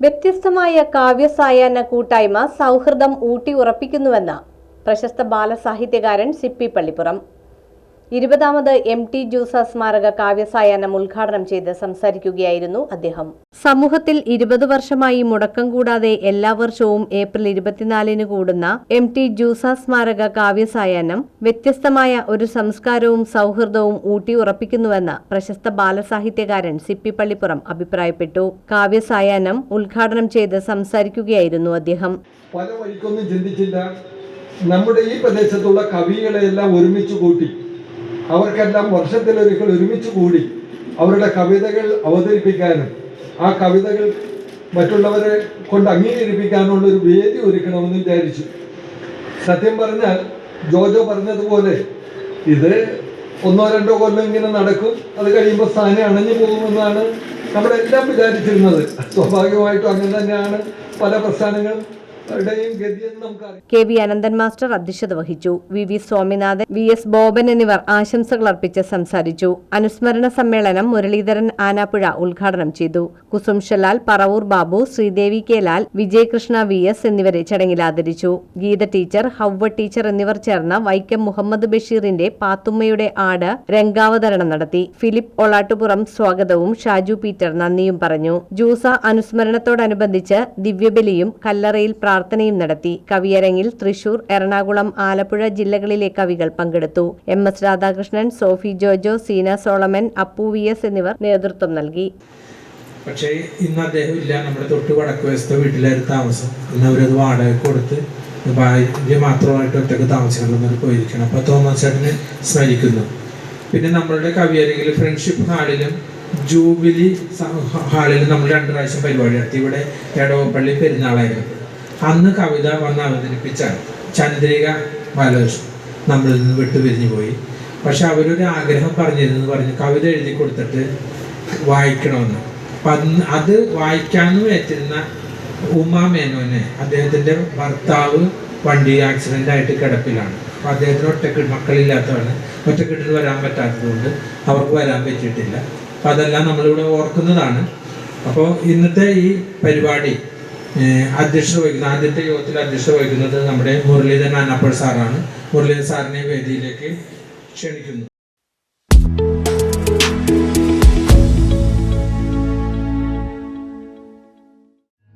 വ്യത്യസ്തമായ കാവ്യസായാഹ്ന കൂട്ടായ്മ സൗഹൃദം ഊട്ടി ഉറപ്പിക്കുന്നുവെന്ന് പ്രശസ്ത ബാലസാഹിത്യകാരൻ സിപ്പി പള്ളിപ്പുറം. ഇരുപതാമത് എം ടി ജൂസ സ്മാരക കാവ്യസായാഹ്നം ഉദ്ഘാടനം ചെയ്ത് സംസാരിക്കുകയായിരുന്നു അദ്ദേഹം. സമൂഹത്തിൽ ഇരുപത് വർഷമായി മുടക്കം കൂടാതെ എല്ലാ വർഷവും ഏപ്രിൽ ഇരുപത്തിനാലിന് കൂടുന്ന എം ടി ജൂസ സ്മാരക കാവ്യസായാഹ്നം വ്യത്യസ്തമായ ഒരു സംസ്കാരവും സൗഹൃദവും ഊട്ടി ഉറപ്പിക്കുന്നുവെന്ന് പ്രശസ്ത ബാലസാഹിത്യകാരൻ സിപ്പി പള്ളിപ്പുറം അഭിപ്രായപ്പെട്ടു. കാവ്യസായാഹ്നം ഉദ്ഘാടനം ചെയ്ത് സംസാരിക്കുകയായിരുന്നു അദ്ദേഹം. പല വഴിക്കൊന്നും ചിന്തിച്ചില്ല. നമ്മുടെ ഈ പ്രദേശത്തുള്ള കവികളെയെല്ലാം ഒരുമിച്ച് കൂട്ടി. അവർക്കെല്ലാം വർഷത്തിലൊരിക്കൽ ഒരുമിച്ച് കൂടി അവരുടെ കവിതകൾ അവതരിപ്പിക്കാനും ആ കവിതകൾ മറ്റുള്ളവരെ കൊണ്ട് അംഗീകരിപ്പിക്കാനുള്ള ഒരു വേദി ഒരുക്കണമെന്ന് വിചാരിച്ചു. സത്യം പറഞ്ഞാൽ ജോജോ പറഞ്ഞതുപോലെ ഇത് ഒന്നോ രണ്ടോ കൊല്ലം ഇങ്ങനെ നടക്കും അത് കഴിയുമ്പോൾ സ്ഥാനം അണഞ്ഞു പോകുമെന്നാണ് നമ്മളെല്ലാം വിചാരിച്ചിരുന്നത്. സ്വാഭാവികമായിട്ടും അങ്ങനെ തന്നെയാണ് പല നമുക്കറിയാം കെ വി അനന്തൻ മാസ്റ്റർ അധ്യക്ഷത വഹിച്ചു. V V Swaminathan V S Boban എന്നിവർ ആശംസകൾ അർപ്പിച്ച് സംസാരിച്ചു. അനുസ്മരണ സമ്മേളനം മുരളീധരൻ ആനാപ്പുഴ ഉദ്ഘാടനം ചെയ്തു. Kusum Paravur Babu Sreedevi K Lal Vijayakrishna V S എന്നിവരെ ചടങ്ങിൽ ആദരിച്ചു. ഗീത ടീച്ചർ ഹൗവ ടീച്ചർ എന്നിവർ ചേർന്ന് വൈക്കം മുഹമ്മദ് ബഷീറിന്റെ പാത്തുമ്മയുടെ ആട് രംഗാവതരണം നടത്തി. ഫിലിപ്പ് ഒളാട്ടുപുറം സ്വാഗതവും ഷാജു പീറ്റർ നന്ദിയും പറഞ്ഞു. ജൂസ അനുസ്മരണത്തോടനുബന്ധിച്ച് ദിവ്യബലിയും കല്ലറയിൽ പ്രാർത്ഥനയും നടത്തി. കവിയരങ്ങിൽ തൃശൂർ എറണാകുളം ആലപ്പുഴ ജില്ലകളിലെ കവികൾ പങ്കെടുത്തു. M. S. Radhakrishnan Sophie Jojo Seena Solomon Appu V S എന്നിവർ നേതൃത്വം നൽകി. പക്ഷേ ഇന്ന് അദ്ദേഹം ഇല്ല. നമ്മുടെ തൊട്ട് വടക്ക് വശത്തെ വീട്ടിലായിരുന്നു താമസം. ഇന്ന് അവരത് വാടക കൊടുത്ത് ഭാര്യ മാത്രമായിട്ട് ഒറ്റയ്ക്ക് താമസിക്കണമെന്ന് പോയിരിക്കണം. അപ്പോൾ തോമസ് ചേട്ടനെ സ്മരിക്കുന്നു. പിന്നെ നമ്മളുടെ കവിയരങ്ങിൽ ഫ്രണ്ട്ഷിപ്പ് ഹാളിലും ജൂബിലി ഹാളിലും നമ്മൾ രണ്ട് പ്രാവശ്യം പരിപാടി നടത്തി. ഇവിടെ എടവപ്പള്ളി പെരുന്നാളായിരുന്നു. അന്ന് കവിത വന്ന് അവതരിപ്പിച്ച ചന്ദ്രിക ബാലകൃഷ്ണൻ നമ്മളിൽ നിന്ന് വിട്ടുപിരിഞ്ഞു പോയി. പക്ഷെ അവരൊരു ആഗ്രഹം പറഞ്ഞിരുന്നു. പറഞ്ഞു കവിത എഴുതി കൊടുത്തിട്ട് വായിക്കണമെന്ന്. അപ്പം അത് വായിക്കാനും ഏറ്റിരുന്ന ഉമാ മേനോനെ അദ്ദേഹത്തിന്റെ ഭർത്താവ് വണ്ടി ആക്സിഡന്റ് ആയിട്ട് കിടപ്പിലാണ്. അപ്പോൾ അദ്ദേഹത്തിന് ഒറ്റക്കെട്ട് മക്കളില്ലാത്തതാണ്. ഒറ്റക്കെട്ടിൽ വരാൻ പറ്റാത്തതുകൊണ്ട് അവർക്ക് വരാൻ പറ്റിയിട്ടില്ല. അപ്പം അതെല്ലാം നമ്മളിവിടെ ഓർക്കുന്നതാണ്. അപ്പോൾ ഇന്നത്തെ ഈ പരിപാടി അധ്യക്ഷത വഹിക്കുന്നത് ആദ്യത്തെ യോഗത്തിൽ അധ്യക്ഷത വഹിക്കുന്നത് നമ്മുടെ മുരളീധരൻ അന്നപ്പൾ സാറാണ്. മുരളീധരൻ സാറിനെ വേദിയിലേക്ക് ക്ഷണിക്കുന്നു.